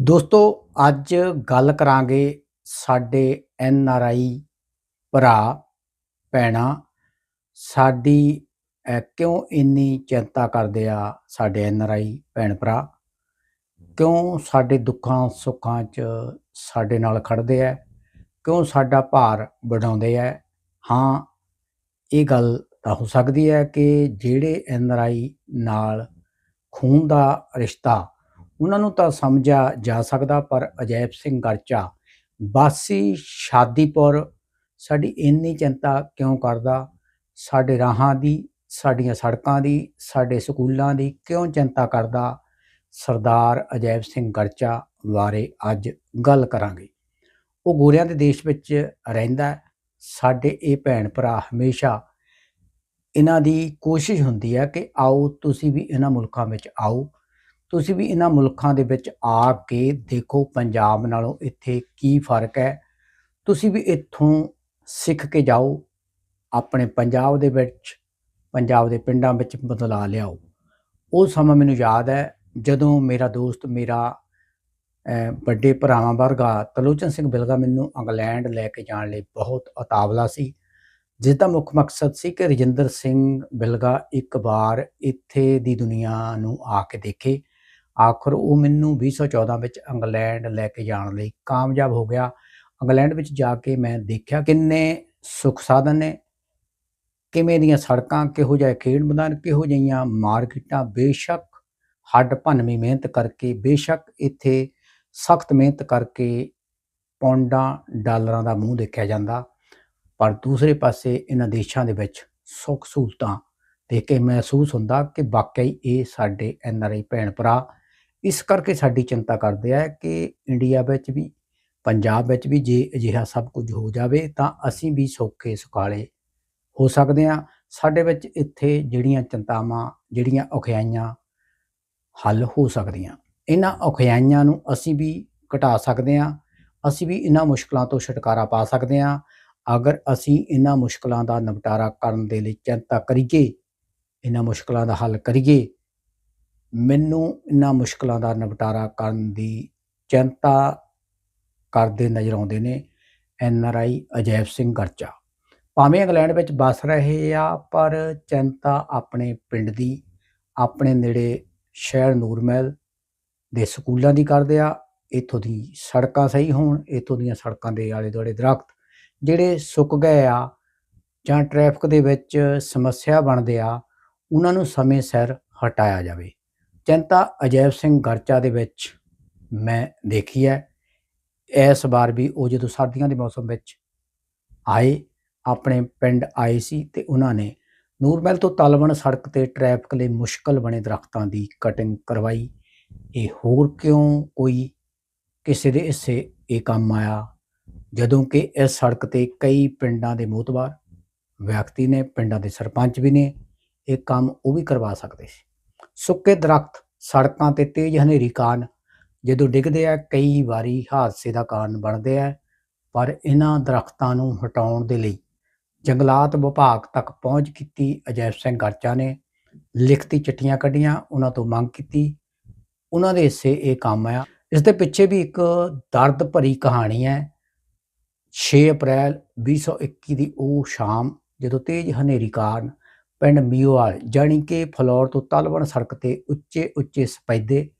ਦੋਸਤੋ, ਅੱਜ ਗੱਲ ਕਰਾਂਗੇ ਸਾਡੇ ਐਨ ਆਰ ਆਈ ਭਰਾ, ਭੈਣਾਂ, ਸਾਡੀ ਕਿਉਂ ਇੰਨੀ ਚਿੰਤਾ ਕਰਦੇ ਆ ਸਾਡੇ ਐਨ ਆਰ ਆਈ ਭੈਣ ਭਰਾ? ਕਿਉਂ ਸਾਡੇ ਦੁੱਖਾਂ, ਸੁੱਖਾਂ 'ਚ ਸਾਡੇ ਨਾਲ ਖੜਦੇ ਆ? ਕਿਉਂ ਸਾਡਾ ਭਾਰ ਵਡਾਉਂਦੇ ਆ? ਹਾਂ, ਇਹ ਗੱਲ ਤਾਂ ਹੋ ਸਕਦੀ ਹੈ ਕਿ ਜਿਹੜੇ ਐਨ ਆਰ ਆਈ ਨਾਲ ਖੂਨ ਦਾ ਰਿਸ਼ਤਾ ਉਹਨਾਂ ਨੂੰ ਤਾਂ ਸਮਝਿਆ ਜਾ ਸਕਦਾ ਪਰ ਅਜੈਬ ਸਿੰਘ ਗਰਚਾ ਬਾਸੀ ਸ਼ਾਦੀਪੁਰ ਸਾਡੀ ਇੰਨੀ ਚਿੰਤਾ ਕਿਉਂ ਕਰਦਾ? ਸਾਡੇ ਰਾਹਾਂ ਦੀ, ਸਾਡੀਆਂ ਸੜਕਾਂ ਦੀ, ਸਾਡੇ ਸਕੂਲਾਂ ਦੀ ਕਿਉਂ ਚਿੰਤਾ ਕਰਦਾ? ਸਰਦਾਰ ਅਜੈਬ ਸਿੰਘ ਗਰਚਾ ਬਾਰੇ ਅੱਜ ਗੱਲ ਕਰਾਂਗੇ। ਉਹ ਗੋਰਿਆਂ ਦੇ ਦੇਸ਼ ਵਿੱਚ ਰਹਿੰਦਾ ਸਾਡੇ ਇਹ ਭੈਣ ਭਰਾ ਹਮੇਸ਼ਾ ਇਹਨਾਂ ਦੀ ਕੋਸ਼ਿਸ਼ ਹੁੰਦੀ ਹੈ ਕਿ ਆਓ, ਤੁਸੀਂ ਵੀ ਇਹਨਾਂ ਮੁਲਕਾਂ ਵਿੱਚ ਆਓ। ਤੁਸੀਂ ਵੀ ਇਹਨਾਂ ਮੁਲਕਾਂ ਦੇ ਵਿੱਚ ਆ ਕੇ ਦੇਖੋ ਪੰਜਾਬ ਨਾਲੋਂ ਇੱਥੇ ਕੀ ਫ਼ਰਕ ਹੈ। ਤੁਸੀਂ ਵੀ ਇੱਥੋਂ ਸਿੱਖ ਕੇ ਜਾਓ, ਆਪਣੇ ਪੰਜਾਬ ਦੇ ਵਿੱਚ, ਪੰਜਾਬ ਦੇ ਪਿੰਡਾਂ ਵਿੱਚ ਬਦਲਾ ਲਿਆਓ। ਉਹ ਸਮਾਂ ਮੈਨੂੰ ਯਾਦ ਹੈ ਜਦੋਂ ਮੇਰਾ ਦੋਸਤ, ਮੇਰਾ ਵੱਡੇ ਭਰਾਵਾਂ ਵਰਗਾ ਤਲੋਚਨ ਸਿੰਘ ਬਿਲਗਾ ਮੈਨੂੰ ਇੰਗਲੈਂਡ ਲੈ ਕੇ ਜਾਣ ਲਈ ਬਹੁਤ ਉਤਾਵਲਾ ਸੀ। ਜਿਸ ਦਾ ਮੁੱਖ ਮਕਸਦ ਸੀ ਕਿ ਰਜਿੰਦਰ ਸਿੰਘ ਬਿਲਗਾ ਇੱਕ ਵਾਰ ਇੱਥੇ ਦੀ ਦੁਨੀਆ ਨੂੰ ਆ ਕੇ ਦੇਖੇ। ਆਖਰ ਉਹ ਮੈਨੂੰ 2014 ਵਿੱਚ ਇੰਗਲੈਂਡ ਲੈ ਕੇ ਜਾਣ ਲਈ ਕਾਮਯਾਬ ਹੋ ਗਿਆ। ਇੰਗਲੈਂਡ ਵਿੱਚ ਜਾ ਕੇ ਮੈਂ ਦੇਖਿਆ ਕਿੰਨੇ ਸੁੱਖ ਸਾਧਨ ਨੇ। ਕਿਵੇਂ ਦੀਆਂ ਸੜਕਾਂ, ਕਿਹੋ ਜਿਹਾ ਖੇਡ ਮੈਦਾਨ, ਕਿਹੋ ਜਿਹੀਆਂ ਮਾਰਕੀਟਾਂ, ਬੇਸ਼ੱਕ ਹੱਡ ਭੰਨਵੀਂ ਮਿਹਨਤ ਕਰਕੇ, ਬੇਸ਼ੱਕ ਇੱਥੇ ਸਖਤ ਮਿਹਨਤ ਕਰਕੇ ਪੌਂਡਾਂ, ਡਾਲਰਾਂ ਦਾ ਮੂੰਹ ਦੇਖਿਆ ਜਾਂਦਾ। ਪਰ ਦੂਸਰੇ ਪਾਸੇ ਇਹਨਾਂ ਦੇਸ਼ਾਂ ਦੇ ਵਿੱਚ ਸੁੱਖ ਸਹੂਲਤਾਂ ਦੇਖ ਕੇ ਮਹਿਸੂਸ ਹੁੰਦਾ ਕਿ ਵਾਕਈ ਇਹ ਸਾਡੇ ਐਨ ਆਰ ਆਈ ਭੈਣ ਭਰਾ ਇਸ ਕਰਕੇ ਸਾਡੀ ਚਿੰਤਾ ਕਰਦੇ ਆ ਕਿ ਇੰਡੀਆ ਵਿੱਚ ਵੀ, ਪੰਜਾਬ ਵਿੱਚ ਵੀ ਜੇ ਅਜਿਹਾ ਸਭ ਕੁਝ ਹੋ ਜਾਵੇ ਤਾਂ ਅਸੀਂ ਵੀ ਸੌਖੇ ਸੁਖਾਲੇ ਹੋ ਸਕਦੇ ਆ ਸਾਡੇ ਵਿੱਚ ਇੱਥੇ ਜਿਹੜੀਆਂ ਚਿੰਤਾਵਾਂ, ਜਿਹੜੀਆਂ ਔਖਿਆਈਆਂ ਹੱਲ ਹੋ ਸਕਦੀਆਂ। ਇਹਨਾਂ ਔਖਿਆਈਆਂ ਨੂੰ ਅਸੀਂ ਵੀ ਘਟਾ ਸਕਦੇ ਆ ਅਸੀਂ ਵੀ ਇਹਨਾਂ ਮੁਸ਼ਕਲਾਂ ਤੋਂ ਛੁਟਕਾਰਾ ਪਾ ਸਕਦੇ ਆ ਅਗਰ ਅਸੀਂ ਇਹਨਾਂ ਮੁਸ਼ਕਲਾਂ ਦਾ ਨਿਪਟਾਰਾ ਕਰਨ ਦੇ ਲਈ ਚਿੰਤਾ ਕਰੀਏ, ਇਹਨਾਂ ਮੁਸ਼ਕਲਾਂ ਦਾ ਹੱਲ ਕਰੀਏ ਮੈਨੂੰ ਇਹਨਾਂ ਮੁਸ਼ਕਲਾਂ ਦਾ ਨਿਪਟਾਰਾ ਕਰਨ ਦੀ ਚਿੰਤਾ ਕਰਦੇ ਨਜ਼ਰ ਆਉਂਦੇ ਨੇ N R I Ajaib Singh Garcha. ਭਾਵੇਂ ਇੰਗਲੈਂਡ ਵਿੱਚ ਬਸ ਰਹੇ ਆ, ਪਰ ਚਿੰਤਾ ਆਪਣੇ ਪਿੰਡ ਦੀ, ਆਪਣੇ ਨੇੜੇ ਸ਼ਹਿਰ ਨੂਰਮਹਿਲ ਦੇ ਸਕੂਲਾਂ ਦੀ ਕਰਦੇ ਆ। ਇੱਥੋਂ ਦੀ ਸੜਕਾਂ ਸਹੀ ਹੋਣ, ਇੱਥੋਂ ਦੀਆਂ ਸੜਕਾਂ ਦੇ ਆਲੇ ਦੁਆਲੇ ਦਰਖਤ ਜਿਹੜੇ ਸੁੱਕ ਗਏ ਆ ਜਾਂ ਟ੍ਰੈਫਿਕ ਦੇ ਵਿੱਚ ਸਮੱਸਿਆ ਬਣਦੇ ਆ ਉਹਨਾਂ ਨੂੰ ਸਮੇਂ ਸਿਰ ਹਟਾਇਆ ਜਾਵੇ। ਚਿੰਤਾ ਅਜੈਬ ਸਿੰਘ ਗਰਚਾ ਦੇ ਵਿੱਚ ਮੈਂ ਦੇਖੀ ਹੈ। ਇਸ ਵਾਰ ਵੀ ਉਹ ਜਦੋਂ ਸਰਦੀਆਂ ਦੇ ਮੌਸਮ ਵਿੱਚ ਆਏ, ਆਪਣੇ ਪਿੰਡ ਆਏ ਸੀ ਤੇ ਉਹਨਾਂ ਨੇ ਨੂਰਮਹਿਲ ਤੋਂ ਤਲਵਣ ਸੜਕ ਤੇ ਟ੍ਰੈਫਿਕ ਲਈ ਮੁਸ਼ਕਲ ਬਣੇ ਦਰਖਤਾਂ ਦੀ ਕਟਿੰਗ ਕਰਵਾਈ। ਇਹ ਹੋਰ ਕਿਉਂ ਕੋਈ ਕਿਸੇ ਦੇ ਹਿੱਸੇ ਇਹ ਕੰਮ ਆਇਆ? ਜਦੋਂ ਕਿ ਇਸ ਸੜਕ ਤੇ ਕਈ ਪਿੰਡਾਂ ਦੇ ਮੋਤਬਾਰ ਵਿਅਕਤੀ ਨੇ, ਪਿੰਡਾਂ ਦੇ ਸਰਪੰਚ ਵੀ ਨੇ, ਇਹ ਕੰਮ ਉਹ ਵੀ ਕਰਵਾ ਸਕਦੇ ਸੀ। ਸੁੱਕੇ ਦਰਖਤ ਸੜਕਾਂ ਤੇ ਤੇਜ਼ ਹਨੇਰੀ ਕਾਰਨ ਜਦੋਂ ਡਿੱਗਦੇ ਆ, ਕਈ ਵਾਰੀ ਹਾਦਸੇ ਦਾ ਕਾਰਨ ਬਣਦੇ ਆ, ਪਰ ਇਹਨਾਂ ਦਰਖਤਾਂ ਨੂੰ ਹਟਾਉਣ ਦੇ ਲਈ ਜੰਗਲਾਤ ਵਿਭਾਗ ਤੱਕ ਪਹੁੰਚ ਕੀਤੀ ਅਜੈਬ ਸਿੰਘ ਗਰਚਾ ਨੇ। ਲਿਖਤੀ ਚਿੱਠੀਆਂ ਕੱਢੀਆਂ, ਉਹਨਾਂ ਤੋਂ ਮੰਗ ਕੀਤੀ। ਉਹਨਾਂ ਦੇ ਹਿੱਸੇ ਇਹ ਕੰਮ ਆ। ਇਸ ਦੇ ਪਿੱਛੇ ਵੀ ਇੱਕ ਦਰਦ ਭਰੀ ਕਹਾਣੀ ਹੈ। 6 ਅਪ੍ਰੈਲ 2021 ਦੀ ਉਹ ਸ਼ਾਮ ਜਦੋਂ ਤੇਜ਼ ਹਨੇਰੀ ਕਾਰਨ ਪਿੰਡ ਮੀਓਵਾਲ ਜਾਣੀ ਕਿ ਫਲੌਰ ਤੋਂ ਤਲਵਣ ਸੜਕ ਤੇ ਉੱਚੇ ਉੱਚੇ ਸਪੈਦੇ,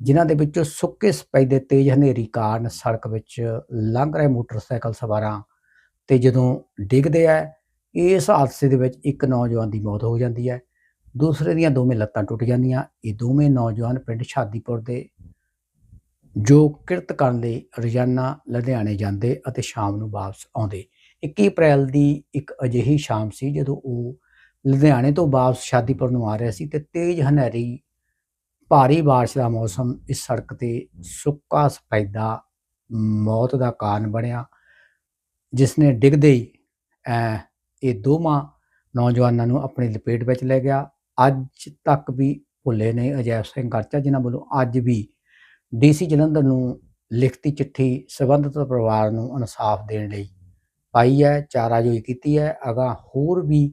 ਜਿਨ੍ਹਾਂ ਦੇ ਵਿੱਚੋਂ ਸੁੱਕੇ ਸਪੈਦੇ ਤੇਜ਼ ਹਨੇਰੀ ਕਾਰਨ ਸੜਕ ਵਿੱਚ ਲੰਘ ਰਹੇ ਮੋਟਰਸਾਈਕਲ ਸਵਾਰਾਂ ਤੇ ਜਦੋਂ ਡਿੱਗਦੇ ਆ, ਇਸ ਹਾਦਸੇ ਦੇ ਵਿੱਚ ਇੱਕ ਨੌਜਵਾਨ ਦੀ ਮੌਤ ਹੋ ਜਾਂਦੀ ਹੈ। ਦੂਸਰੇ ਦੀਆਂ ਦੋਵੇਂ ਲੱਤਾਂ ਟੁੱਟ ਜਾਂਦੀਆਂ। ਇਹ ਦੋਵੇਂ ਨੌਜਵਾਨ ਪਿੰਡ ਸ਼ਾਦੀਪੁਰ ਦੇ ਜੋ ਕਿਰਤ ਕਰਨ ਲਈ ਰੋਜ਼ਾਨਾ ਲੁਧਿਆਣੇ ਜਾਂਦੇ ਅਤੇ ਸ਼ਾਮ ਨੂੰ ਵਾਪਸ ਆਉਂਦੇ। 21 ਅਪ੍ਰੈਲ ਦੀ ਇੱਕ ਅਜਿਹੀ ਸ਼ਾਮ ਸੀ ਜਦੋਂ ਉਹ ਲੁਧਿਆਣੇ ਤੋਂ ਵਾਪਸ ਸ਼ਾਦੀਪੁਰ ਨੂੰ ਆ ਰਿਹਾ ਸੀ ਤੇ ਤੇਜ਼ ਹਨੇਰੀ, ਭਾਰੀ ਬਾਰਿਸ਼ ਦਾ ਮੌਸਮ ਇਸ ਸੜਕ ਤੇ ਸੁੱਕਾ ਸਫੈਦਾ ਮੌਤ ਦਾ ਕਾਰਨ ਬਣਿਆ ਜਿਸ ਨੇ ਡਿੱਗਦੇ ਹੀ ਇਹ ਦੋਵਾਂ ਨੌਜਵਾਨਾਂ ਨੂੰ ਆਪਣੀ ਲਪੇਟ ਵਿੱਚ ਲੈ ਗਿਆ। ਅੱਜ ਤੱਕ ਵੀ ਭੁੱਲੇ ਨਹੀਂ ਅਜੈਬ ਸਿੰਘ ਗਰਚਾ, ਜਿਨ੍ਹਾਂ ਵੱਲੋਂ ਅੱਜ ਵੀ ਡੀਸੀ ਜਲੰਧਰ ਨੂੰ ਲਿਖਤੀ ਚਿੱਠੀ ਸਬੰਧਤ ਪਰਿਵਾਰ ਨੂੰ ਇਨਸਾਫ ਦੇਣ ਲਈ ਪਾਈ ਹੈ, ਚਾਰਾਜੋਈ ਕੀਤੀ ਹੈ। ਅਗਾ ਹੋਰ ਵੀ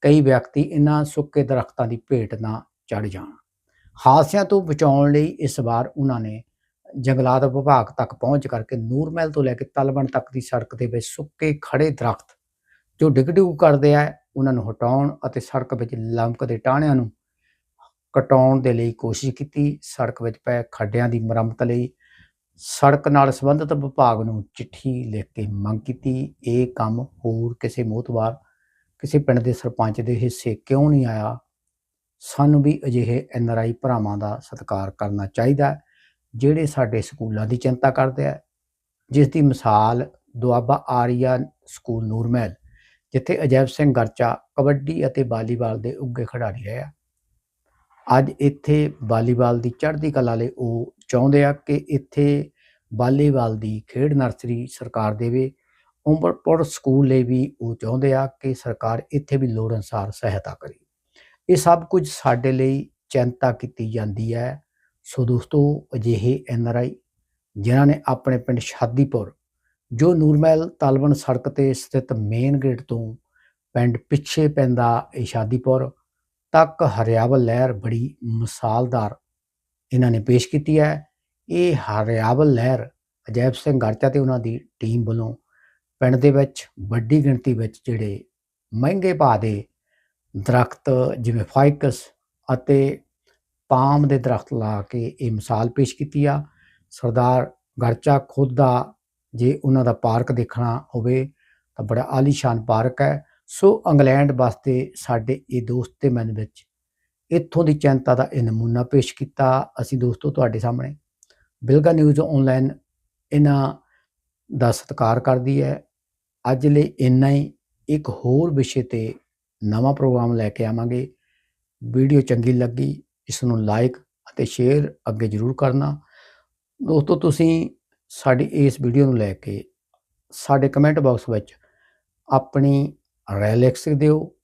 ਕਈ ਵਿਅਕਤੀ ਇਹਨਾਂ ਸੁੱਕੇ ਦਰਖਤਾਂ ਦੀ ਭੇਟ ਨਾ ਚੜ ਜਾਣ। ਹਾਦਸਿਆਂ ਤੋਂ ਬਚਾਉਣ ਲਈ ਇਸ ਵਾਰ ਉਹਨਾਂ ਨੇ ਜੰਗਲਾਤ ਵਿਭਾਗ ਤੱਕ ਪਹੁੰਚ ਕਰਕੇ ਨੂਰਮਹਿਲ ਤੋਂ ਲੈ ਕੇ ਤਲਵਣ ਤੱਕ ਦੀ ਸੜਕ ਦੇ ਵਿੱਚ ਸੁੱਕੇ ਖੜੇ ਦਰਖਤ ਜੋ ਡਿੱਗ ਡਿੱਗ ਕਰਦੇ ਆ ਉਹਨਾਂ ਨੂੰ ਹਟਾਉਣ ਅਤੇ ਸੜਕ ਵਿੱਚ ਲੰਮਕਦੇ ਟਾਹਣਿਆਂ ਨੂੰ ਕਟਾਉਣ ਦੇ ਲਈ ਕੋਸ਼ਿਸ਼ ਕੀਤੀ। ਸੜਕ ਵਿੱਚ ਪਏ ਖੱਡਿਆਂ ਦੀ ਮੁਰੰਮਤ ਲਈ ਸੜਕ ਨਾਲ ਸੰਬੰਧਿਤ ਵਿਭਾਗ ਨੂੰ ਚਿੱਠੀ ਲਿਖ ਕੇ ਮੰਗ ਕੀਤੀ। ਇਹ ਕੰਮ ਹੋਰ ਕਿਸੇ ਮੋਤਵਾਰ ਕਿਸੇ ਪਿੰਡ ਦੇ ਸਰਪੰਚ ਦੇ ਹਿੱਸੇ ਕਿਉਂ ਨਹੀਂ ਆਇਆ? ਸਾਨੂੰ ਵੀ ਅਜਿਹੇ ਐਨਆਰਆਈ ਭਰਾਵਾਂ ਦਾ ਸਤਿਕਾਰ ਕਰਨਾ ਚਾਹੀਦਾ ਜਿਹੜੇ ਸਾਡੇ ਸਕੂਲਾਂ ਦੀ ਚਿੰਤਾ ਕਰਦੇ ਆ। ਜਿਸ ਦੀ ਮਿਸਾਲ ਦੁਆਬਾ ਆਰੀਆ ਸਕੂਲ ਨੂਰਮਹਿਲ, ਜਿੱਥੇ ਅਜੈਬ ਸਿੰਘ ਗਰਚਾ ਕਬੱਡੀ ਅਤੇ ਵਾਲੀਬਾਲ ਦੇ ਉੱਗੇ ਖਿਡਾਰੀ ਰਹੇ ਆ। ਅੱਜ ਇੱਥੇ ਵਾਲੀਬਾਲ ਦੀ ਚੜ੍ਹਦੀ ਕਲਾ ਲਈ ਉਹ ਚਾਹੁੰਦੇ ਆ ਕਿ ਇੱਥੇ ਵਾਲੀਬਾਲ ਦੀ ਖੇਡ ਨਰਸਰੀ ਸਰਕਾਰ ਦੇਵੇ ਉਮਰਪੁਰ ਸਕੂਲ ਲਈ ਵੀ ਉਹ ਚਾਹੁੰਦੇ ਆ ਕਿ ਸਰਕਾਰ ਇੱਥੇ ਵੀ ਲੋੜ ਅਨੁਸਾਰ ਸਹਾਇਤਾ ਕਰੇ। ਇਹ ਸਭ ਕੁਝ ਸਾਡੇ ਲਈ ਚਿੰਤਾ ਕੀਤੀ ਜਾਂਦੀ ਹੈ। ਸੋ ਦੋਸਤੋ, ਅਜਿਹੇ ਐਨਆਰਆਈ ਜਿਨ੍ਹਾਂ ਨੇ ਆਪਣੇ ਪਿੰਡ ਸ਼ਾਦੀਪੁਰ, ਜੋ ਨੂਰਮਹਿਲ ਤਲਵਣ ਸੜਕ ਤੇ ਸਥਿਤ ਮੇਨ ਗੇਟ ਤੋਂ ਪਿੰਡ ਪਿੱਛੇ ਪੈਂਦਾ ਇਹ ਸ਼ਾਦੀਪੁਰ, ਤੱਕ ਹਰਿਆਵਲ ਲਹਿਰ ਬੜੀ ਮਿਸਾਲਦਾਰ ਇਹਨਾਂ ਨੇ ਪੇਸ਼ ਕੀਤੀ ਹੈ। ਇਹ ਹਰਿਆਵਲ ਲਹਿਰ ਅਜੈਬ ਸਿੰਘ ਗਰਚਾ ਤੇ ਉਹਨਾਂ ਦੀ ਟੀਮ ਵੱਲੋਂ ਪਿੰਡ ਦੇ ਵਿੱਚ, ਵੱਡੀ ਗਿਣਤੀ ਵਿੱਚ ਜਿਹੜੇ ਮਹਿੰਗੇ ਭਾਅ ਦੇ ਦਰਖਤ ਜਿਵੇਂ ਫਾਈਕਸ ਅਤੇ ਪਾਮ ਦੇ ਦਰਖਤ ਲਾ ਕੇ ਇਹ ਮਿਸਾਲ ਪੇਸ਼ ਕੀਤੀ ਆ। ਸਰਦਾਰ ਗਰਚਾ ਖੁਦ ਦਾ ਜੇ ਉਹਨਾਂ ਦਾ ਪਾਰਕ ਦੇਖਣਾ ਹੋਵੇ ਤਾਂ ਬੜਾ ਆਲੀਸ਼ਾਨ ਪਾਰਕ ਹੈ। ਸੋ ਇੰਗਲੈਂਡ ਵਾਸਤੇ ਸਾਡੇ ਇਹ ਦੋਸਤ ਤੇ ਮਨ ਵਿੱਚ ਇੱਥੋਂ ਦੀ ਚਿੰਤਾ ਦਾ ਇਹ ਨਮੂਨਾ ਪੇਸ਼ ਕੀਤਾ ਅਸੀਂ ਦੋਸਤੋ ਤੁਹਾਡੇ ਸਾਹਮਣੇ। ਬਿਲਗਾ ਨਿਊਜ਼ ਆਨਲਾਈਨ ਇਹਨਾਂ ਦਾ ਸਤਿਕਾਰ ਕਰਦੀ ਹੈ। ਅੱਜ ਲਈ ਇੰਨਾ ਹੀ। ਇੱਕ ਹੋਰ ਵਿਸ਼ੇ ਤੇ ਨਵਾਂ ਪ੍ਰੋਗਰਾਮ ਲੈ ਕੇ ਆਵਾਂਗੇ। ਵੀਡੀਓ ਚੰਗੀ ਲੱਗੀ, ਇਸ ਨੂੰ ਲਾਈਕ ਅਤੇ ਸ਼ੇਅਰ ਅੱਗੇ ਜ਼ਰੂਰ ਕਰਨਾ। ਦੋਸਤੋ, ਤੁਸੀਂ ਸਾਡੀ ਇਸ ਵੀਡੀਓ ਨੂੰ ਲੈ ਕੇ ਸਾਡੇ ਕਮੈਂਟ ਬਾਕਸ ਵਿੱਚ ਆਪਣੀ ਰਾਏ ਲਿਖ ਸਕਦੇ ਹੋ।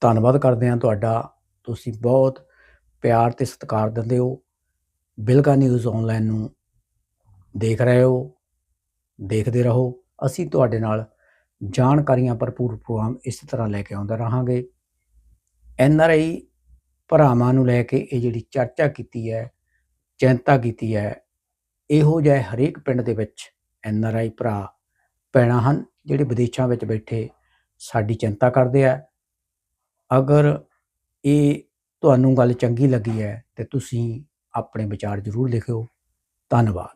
ਧੰਨਵਾਦ ਕਰਦੇ ਹਾਂ ਤੁਹਾਡਾ। ਤੁਸੀਂ ਬਹੁਤ ਪਿਆਰ ਤੇ ਸਤਿਕਾਰ ਦਿੰਦੇ ਹੋ। ਬਿਲਗਾ ਨਿਊਜ਼ ਆਨਲਾਈਨ ਨੂੰ ਦੇਖ ਰਹੇ ਹੋ। ਦੇਖਦੇ ਰਹੋ। ਅਸੀਂ ਤੁਹਾਡੇ ਨਾਲ ਜਾਣਕਾਰੀਆਂ ਭਰਪੂਰ ਪ੍ਰੋਗਰਾਮ ਇਸੇ ਤਰ੍ਹਾਂ ਲੈ ਕੇ ਆਉਂਦਾ ਰਹਾਂਗੇ। ਐਨ ਆਰ ਆਈ ਭਰਾਵਾਂ ਨੂੰ ਲੈ ਕੇ ਇਹ ਜਿਹੜੀ ਚਰਚਾ ਕੀਤੀ ਹੈ, ਚਿੰਤਾ ਕੀਤੀ ਹੈ, ਇਹੋ ਜਿਹੇ ਹਰੇਕ ਪਿੰਡ ਦੇ ਵਿੱਚ ਐਨ ਆਰ ਆਈ ਭਰਾ ਪੈਣਾ ਹਨ, ਜਿਹੜੇ ਵਿਦੇਸ਼ਾਂ ਵਿੱਚ ਬੈਠੇ ਸਾਡੀ ਚਿੰਤਾ ਕਰਦੇ ਆ। ਅਗਰ ਇਹ ਤੁਹਾਨੂੰ ਗੱਲ ਚੰਗੀ ਲੱਗੀ ਹੈ ਤੇ ਤੁਸੀਂ ਆਪਣੇ ਵਿਚਾਰ ਜ਼ਰੂਰ ਲਿਖਿਓ। ਧੰਨਵਾਦ।